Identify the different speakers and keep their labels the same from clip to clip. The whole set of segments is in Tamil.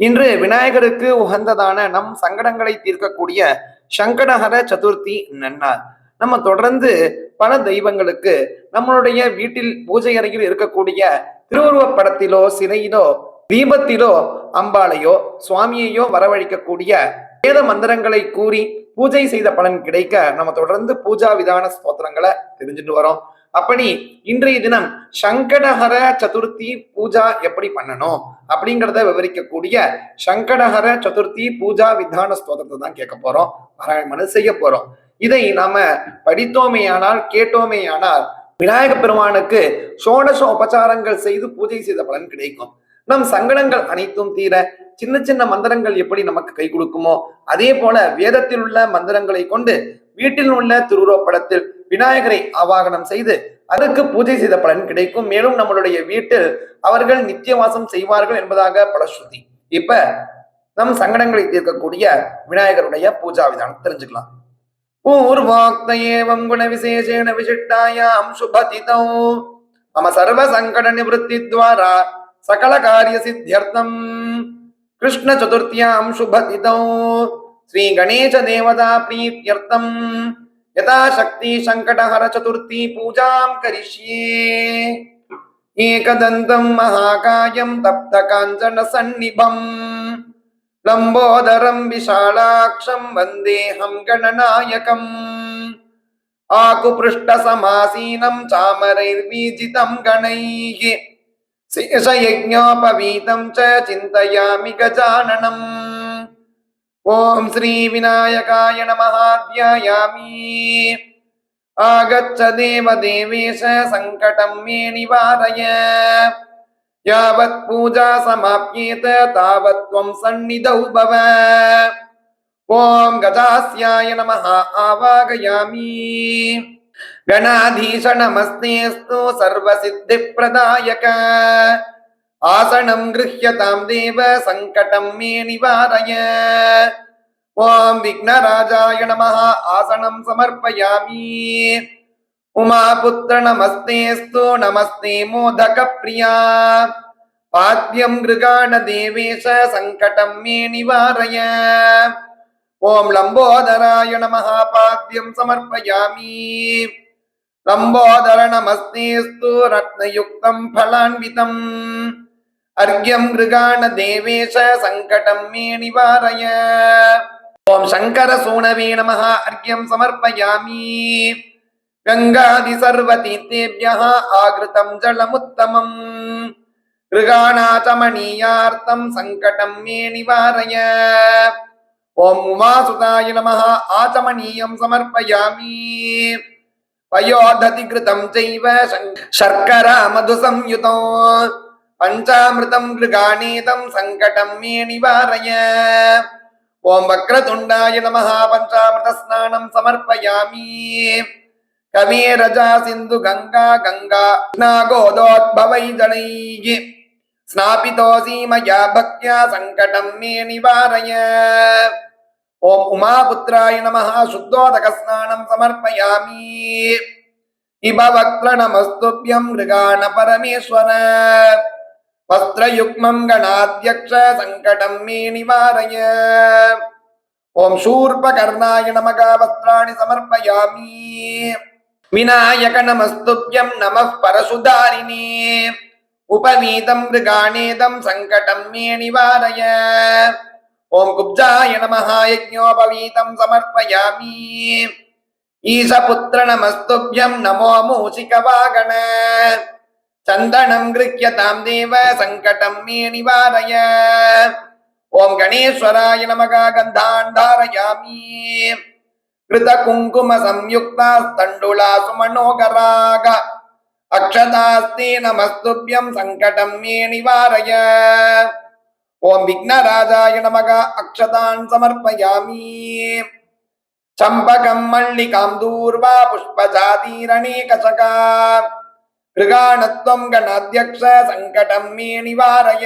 Speaker 1: இன்று விநாயகருக்கு உகந்ததான நம் சங்கடங்களை தீர்க்கக்கூடிய சங்கடஹர சதுர்த்தி நன்னார் நம்ம தொடர்ந்து பல தெய்வங்களுக்கு நம்மளுடைய வீட்டில் பூஜை அறையில் இருக்கக்கூடிய திருவுருவப் படத்திலோ சிலையிலோ தீபத்திலோ அம்பாளையோ சுவாமியையோ வரவழைக்கக்கூடிய வேத மந்திரங்களை கூறி பூஜை செய்த பலன் கிடைக்க நம்ம தொடர்ந்து பூஜா விதான ஸ்தோத்திரங்களை தெரிஞ்சுட்டு வரோம். அப்படி இன்றைய தினம் சங்கடஹர சதுர்த்தி பூஜா எப்படி பண்ணணும் அப்படிங்கிறத விவரிக்கக்கூடிய சங்கடஹர சதுர்த்தி பூஜா விதான ஸ்தோத்திரத்தை தான் கேட்க போறோம் பாராயணம் செய்ய போறோம். இதை நாம படித்தோமேயானால் கேட்டோமேயானால் விநாயக பெருமானுக்கு சோடச உபச்சாரங்கள் செய்து பூஜை செய்த பலன் கிடைக்கும். நம் சங்கடங்கள் அனைத்தும் தீர சின்ன சின்ன மந்திரங்கள் எப்படி நமக்கு கை கொடுக்குமோ அதே போல வேதத்தில் உள்ள மந்திரங்களை கொண்டு வீட்டில் உள்ள திருவுருவப்படத்தில் விநாயகரை ஆவாகனம் செய்து அதற்கு பூஜை செய்த பலன் கிடைக்கும். மேலும் நம்மளுடைய வீட்டில் அவர்கள் நித்தியவாசம் செய்வார்கள் என்பதாக பலஸ்ருதி. இப்ப நம் சங்கடங்களை தீர்க்கக்கூடிய விநாயகருடைய பூஜா விதானம் தெரிஞ்சுக்கலாம். பூர்வோக்தேவம் குண விசேஷேன விசிட்டாயாம் சுபதிதௌ. நம்ம சர்வ சங்கட நிவத்தி துவாரா சகல காரிய சித்தியர்த்தம். கிருஷ்ண சதுர்த்தியாம் சுபதிதௌ. ஸ்ரீ கணேச தேவதா பிரீத்தியர்த்தம். யதா சக்தி சங்கடஹர சதுர்த்தி பூஜாம் கரிஷ்யே ஏகதந்தம் மகாகாயம் தப்த காஞ்சன சந்நிபம் लम्बोदरं विशालाक्षं वन्देऽहं गणनायकम् आकुपृष्ठसमासीनं चामरैर्बीजितं गणैः शेषयज्ञोपवीतं च चिन्तयामि गजाननम् ॐ श्रीविनायकाय नमः ध्यायामि आगच्छ देवदेवेश सङ्कटं मे निवारय यावत् पूजा समाप्येत तावत् त्वं सन्निधौ भव ॐ गजास्याय नमः आवागयामि गणाधीश नमस्तेऽस्तु सर्वसिद्धिप्रदायक ஆசனம் கிருஹ்யதாம் தேவ சங்கடம் மே நிவாரய. ஓம் விக்னராஜாய நம ஆசனம் சமர்ப்பயாமி. உமாபுத்திர நமஸ்தேஸ்து நமஸ்தே மோதக பிரியா. பாத்தியம் கிருகாண தேவேஷ சங்கடம் மே நிவாரய. ஓம் லம்போதராய நம பாத்தியம் சமர்ப்பயாமி. லம்போதர நமஸ்தேஸ்து ரத்னயுக்தம் ஃபலான்விதம் அர்க்யம் கிருகாண தேவேஷ சங்கடம் மே நிவாரய ஓம் சங்கர சூணவே நம அர்க்யம் சமர்ப்பயாமி கங்காதி சர்வ தீர்த்தேபியா ஆகிருதம் ஜலமுத்தமம் கிருகாணாச்சமணீயார்த்தம் சங்கடம் மே நிவாரய ஓம் உமாசுதாய நம ஆச்சமணீயம் சமர்ப்பயாமி பயோததி கிருதம் செய்வ சர்க்கர மது பஞ்சாமிருதம் கிருகாணீதம் சங்கடம் மே நிவாரய ஓம் வக்ரதுண்டாய நமஹா பஞ்சாமிருத ஸ்நானம் சமர்ப்பயாமி கமே ரஜா சிந்து கங்கா கங்கா நாகோதோத்பவை ஜனைः ஸ்நாபிதோசி மயா பக்தியா சங்கடம் மே நிவாரய ஓம் உமாபுத்திராய நமஹா சுத்தோதக ஸ்நானம் சமர்ப்பயாமி இப வக்ர நமஸ்துபியம் கிருகாண பரமேஸ்வர वस्त्रयुग्मं गणाध्यक्ष सङ्कटं मे निवारय ॐ शूर्पकर्णाय नमः वस्त्राणि समर्पयामि विनायक नमस्तुभ्यं नमः परशुधारिणे उपवीतं मृगाणेदं सङ्कटं मे निवारय ॐ कुब्जाय नमः यज्ञोपवीतं समर्पयामि ईशपुत्र नमस्तुभ्यं नमो मूषिकवागण சந்தனம் கிருக்கியதாம் தேவ சங்கடம் மே நிவாரய ஓம் கணேஸ்வராய நமகா கந்தாண்டாரயாமி. கிருத குங்கும சம்யுக்தா தண்டுலா சுமனோகராக. அக்ஷதாஸ்தே நமஸ்துபியம் சங்கடம் மே நிவாரய ஓம் விக்னராஜாய நமகா அக்ஷதான் சமர்ப்பயாமி. சம்பகம் மல்லிகாம் தூர்வா புஷ்பஜாதீரணே கசகா. கிருகாணத்வம் கணாத்தியக்ஷ சங்கடம் மே நிவாரய.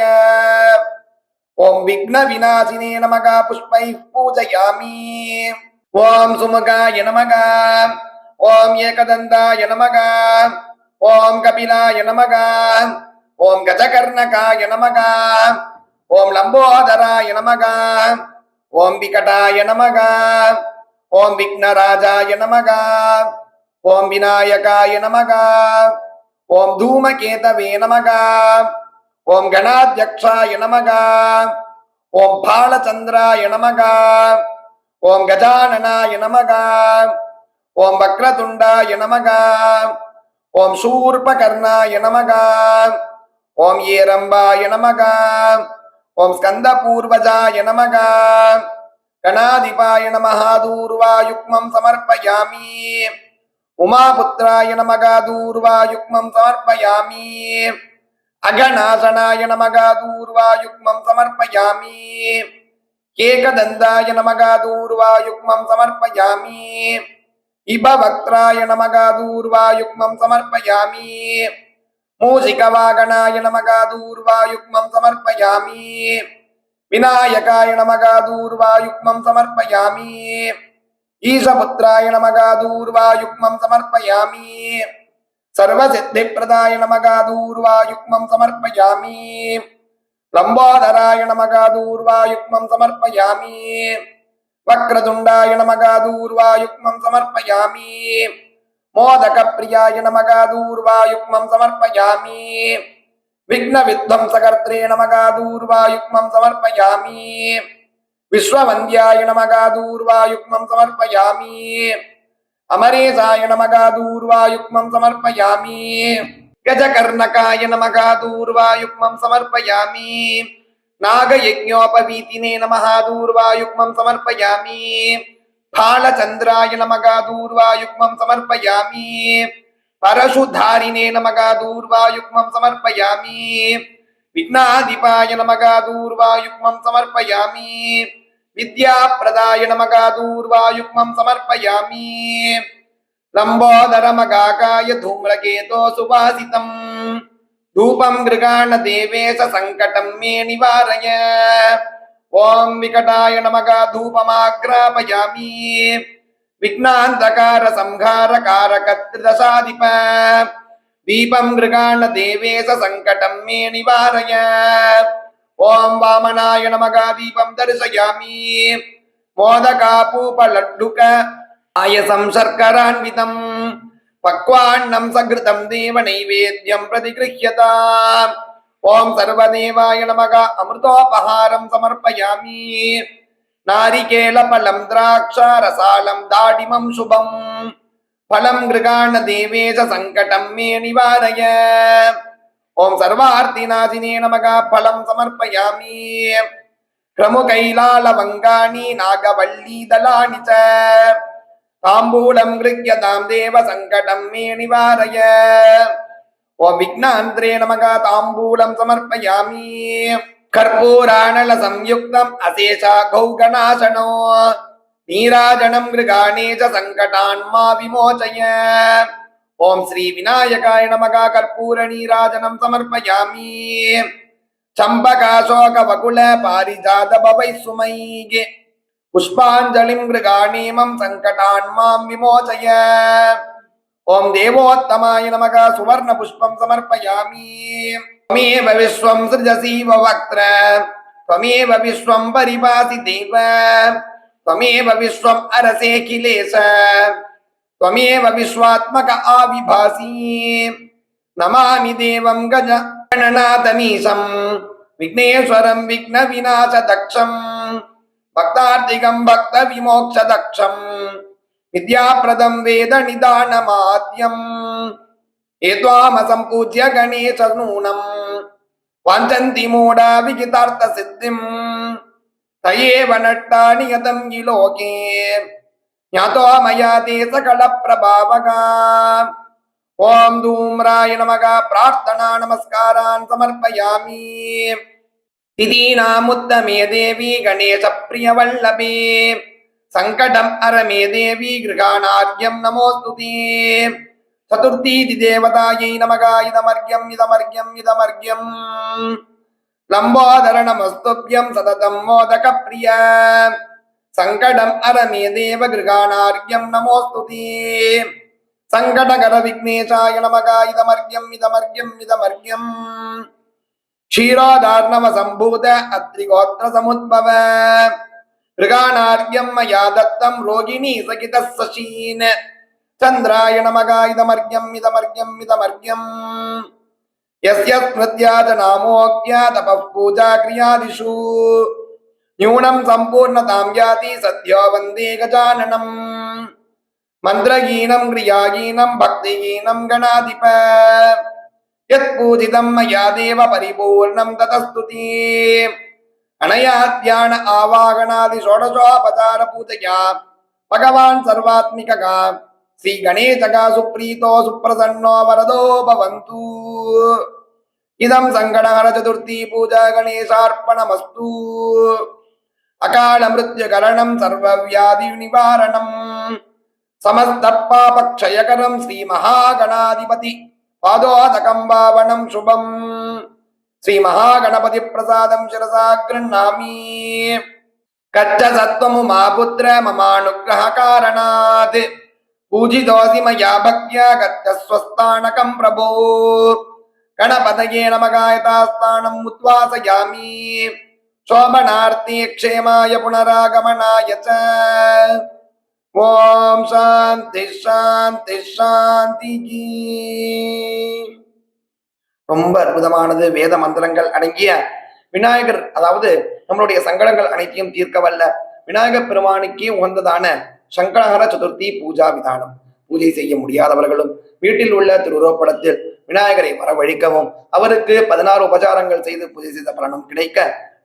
Speaker 1: ஓம் விக்ன விநாசினே நமகா புஷ்பை பூஜயாமி. ஓம் சுமுகாய நமகா ஓம் ஏகதந்தாய நமகா ஓம் கபிலாய நமகா ஓம் கஜகர்ணகாய நமகா ஓம் லம்போதராய நமகா ஓம் விகடாய நமகா ஓம் விக்னராஜாய நமகா ஓம் விநாயகாய நமகா ஓம் தூமகேதவே நமகா ஓம் கணாத்யக்ஷாய நமக. ஓம் பாலச்சந்திராய நமக. ஓம் கஜானனாய நமக. ஓம் வக்ரதுண்டாய நமக. ஓம் சூர்பகர்ணாய நமக. ஓம் ஏரம்பாய நமக. ஓம் ஸ்கந்தபூர்வஜாய நமக. கணாதிபாய நமः தூர்வாயுக்மம் சமர்ப்பயாமி. உமாபுத்திராய நமக தூர்வாயுக்மம் சமர்ப்பயாமி. அகநாசனாய நமக தூர்வாயுக்மம் சமர்ப்பயாமி. ஏகதந்தாய நமக தூர்வாயுக்மம் சமர்ப்பயாமி. இபவக்த்ராய நமக தூர்வாயுக்மம் சமர்ப்பயாமி. மூஷிகவாகனாய நமக தூர்வாயுக்மம் சமர்ப்பயாமி. விநாயகாய நமக தூர்வாயுக்மம் சமர்ப்பயாமி. ஈசபுத்திராய நமக தூர்வாயுக்மம் சமர்ப்பயாமி. சர்வசித்தி சர்வசித்திப்பிரதாய நமக தூர்வாயுக்மம் சமர்ப்பயாமி. லம்போதராய நமக தூர்வாயுக்மம் சமர்ப்பயாமி. வக்ரதுண்டாய நமக தூர்வாயுக்மம் சமர்ப்பயாமி. மோதக மோதகப்பிரியாய நமக தூர்வாயுக்மம் சமர்ப்பயாமி. விக்னவித்வம்சகர்த்ரே நமக தூர்வாயுக்மம் சமர்ப்பயாமி விஸ்வவந்தியாய நமக சமர்ப்பயாமி. அமரேசாய நமக தூர்வாயுக்மம் சமர்ப்பயாமி கஜகர்ணகாய நமக தூர்வாயுக்மம் சமர்ப்பயாமி நாகயஜ்ஞோபவீதினே நமः தூர்வாயுக்மம் சமர்ப்பயாமி பாலச்சந்திராய நமக தூர்வாயுக்மம் சமர்ப்பயாமி பரசுதாரிணே நமக தூர்வாயுக்மம் வித்யாப்பிரதாய நமகாதூர்வாயுக்மம் சமர்ப்பயாமி லம்போதரமகாகாய தூம்ரகேதோ சுபாசிதம் தூபம் கிருகாண தேவேச சங்கடம் மே நிவாரய ஓம் விகடாய நமகா தூபமாக்ராபயாமி விக்னாந்தகார சம்ஹார காரகத்ரிதசாதிப தீபம் கிருகாண தேவேச சங்கடம் மே நிவாரய ஓம் வாமனாய நமக தீபம் தரிசயாமி. மோதகா பூப லட்டுக ஆயசம் சர்க்கரான்விதம் பக்வாண்ணம் சகிருதம் தேவ நைவேத்தியம் பிரதிகிருஹ்யதா ஓம் சர்வதேவாய நமக அமிர்தோபஹாரம் சமர்ப்பயாமி. நாரிகேல பலம் திராட்சாரசாலம் தாடிமம் சுபம். பலம் கிருகாண தேவேச சங்கடம் மே நிவாரய. ஓம் சர்வார்த்திநாசினே நமகா பலம் சமர்ப்பயாமி. கிரமு கைலாலவங்காணி நாகவல்லி தலாணி ச. தாம்பூலம் கிருக்யதாம் தேவ சங்கடம் மே நிவாரய. ஓம் விக்னாந்திரே நமகா தாம்பூலம் சமர்ப்பயாமி. கர்பூராணல சம்யுக்தம் அசேஷா கௌகணாசனோ நீராஜனம் கிருகாணே ச சங்கடான்மா விமோச்சய. ஓம் ஸ்ரீ விநாயகாய நமக கற்பூர நீராஜனம் சமர்ப்பயாமி சம்பகாசோக வகுல பாரிஜாத பவை சுமைகே पुष्पाञ्जलिं मृगाणीमं सङ्कटान् मां विमोचय ॐ देवोत्तमाय नमः सुवर्णपुष्पं समर्पयामि त्वमेव विश्वं सृजसीव वक्त्र त्वमेव विश्वं परिपासि देव त्वमेव विश्वम् अरसेऽखिलेश त्वमेव विश्वात्मक आविभासि नमामि देवं गज गणनाथमीशं विघ्नेश्वरं विघ्नविनाशदक्षम् भक्तार्तिकं भक्त विमोक्षदक्षम् विद्याप्रदं वेद निदानमाद्यम् एत्वामसम्पूज्य गणेश नूनम् वाञ्छन्ति मूढा विहितार्थसिद्धिम् त एव नट्टा नियतं हि लोके ज्ञातो मया ते सकलप्रभावगा ॐ धूम्राय नमः प्रार्थना नमस्कारान् समर्पयामि तिथीनामुत्तमे देवी गणेशप्रियवल्लभे सङ्कटम् अरमे देवी गृहाणार्घ्यं नमोऽस्तु ते चतुर्थीति देवतायै नमः इदमर्घ्यम् इदमर्घ्यम् इदमर्घ्यम् लम्बोदर नमस्तुभ्यं सततं मोदकप्रिय सङ्कटम् अरमे देव गृहाणार्घ्यं नमोऽस्तु ते सङ्कटकर विघ्नेशाय नमः इदमर्घ्यम् इदमर्घ्यम् इदमर्घ्यम् க்ஷீரோதார்ணவ சம்பூத அத்ரிகோத்திர சமுத்பவ ரிகாணார்யம் மயா தத்தம் ரோகிணி சகித சசீன சந்திராய நமகா இதமர்யம் இதமர்யம் இதமர்யம் यस्य स्मृत्या च नामोक्त्या तपः पूजा क्रियादिषु न्यूनं सम्पूर्णतां याति सद्यो वन्दे गजाननम् मन्त्रहीनं क्रियाहीनं भक्तिहीनं गणाधिप यत्पूजितं मया देव परिपूर्णं ततस्तुति अनया ध्यान आवाहनादि षोडशोपचार पूजया भगवान् सर्वात्मिकः श्रीगणेशः सुप्रीतो सुप्रसन्नो वरदो भवन्तु इदं सङ्गणहर चतुर्थी पूजा गणेशार्पणमस्तु அகால மிருத்ய கரணம் சர்வ வியாதி நிவாரணம் சமஸ்த பாபக்ஷயகரம் ஸ்ரீ மகாகணாதிபதி பாதோதகம்பாவனம் சுபம். ஸ்ரீ மகாகணபதி பிரசாதம் சிரசா கிருண்ணாமி கச்ச சத்வமு மா புத்திர மமானுகிரக காரணாத் பூஜிதோசி மயா பக்தியா கச்ச ஸ்வஸ்தானகம் பிரபோ கணபதயே நமகாயதாஸ்தானம் உத்வாசயாமி சோமனார்த்தி க்ஷேமாய புனராகமனாய ஓம் சாந்தி சாந்தி சாந்தி ரொம்ப அற்புதமானது வேத மந்திரங்கள் அடங்கிய விநாயகர் அதாவது நம்மளுடைய சங்கடங்கள் அனைத்தையும் தீர்க்க வல்ல விநாயகர் பெருமானுக்கே உகந்ததான சங்கடஹர சதுர்த்தி பூஜா விதானம். பூஜை செய்ய முடியாதவர்களும் வீட்டில் உள்ள திருவுருவப்படத்தில் விநாயகரை வரவழிக்கவும் அவருக்கு பதினாறு உபச்சாரங்கள் செய்து பூஜை செய்த பலனும் கிடைக்க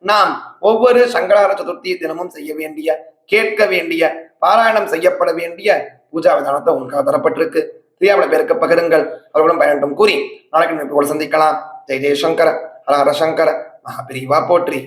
Speaker 1: நாம் ஒவ்வொரு சங்கடஹர சதுர்த்தி தினமும் செய்ய வேண்டிய கேட்க வேண்டிய பாராயணம் செய்யப்பட வேண்டிய பூஜா விதானத்தை உங்களுக்காக தரப்பட்டிருக்கு. தெரியாமல் பேருக்கு பகிருங்கள். அவர்களும் பயனட்டும் கூறி நாளைக்கு சந்திக்கலாம். ஜெய் ஜெயசங்கர ஹரஹர சங்கர மகாபிரிவா போற்றி.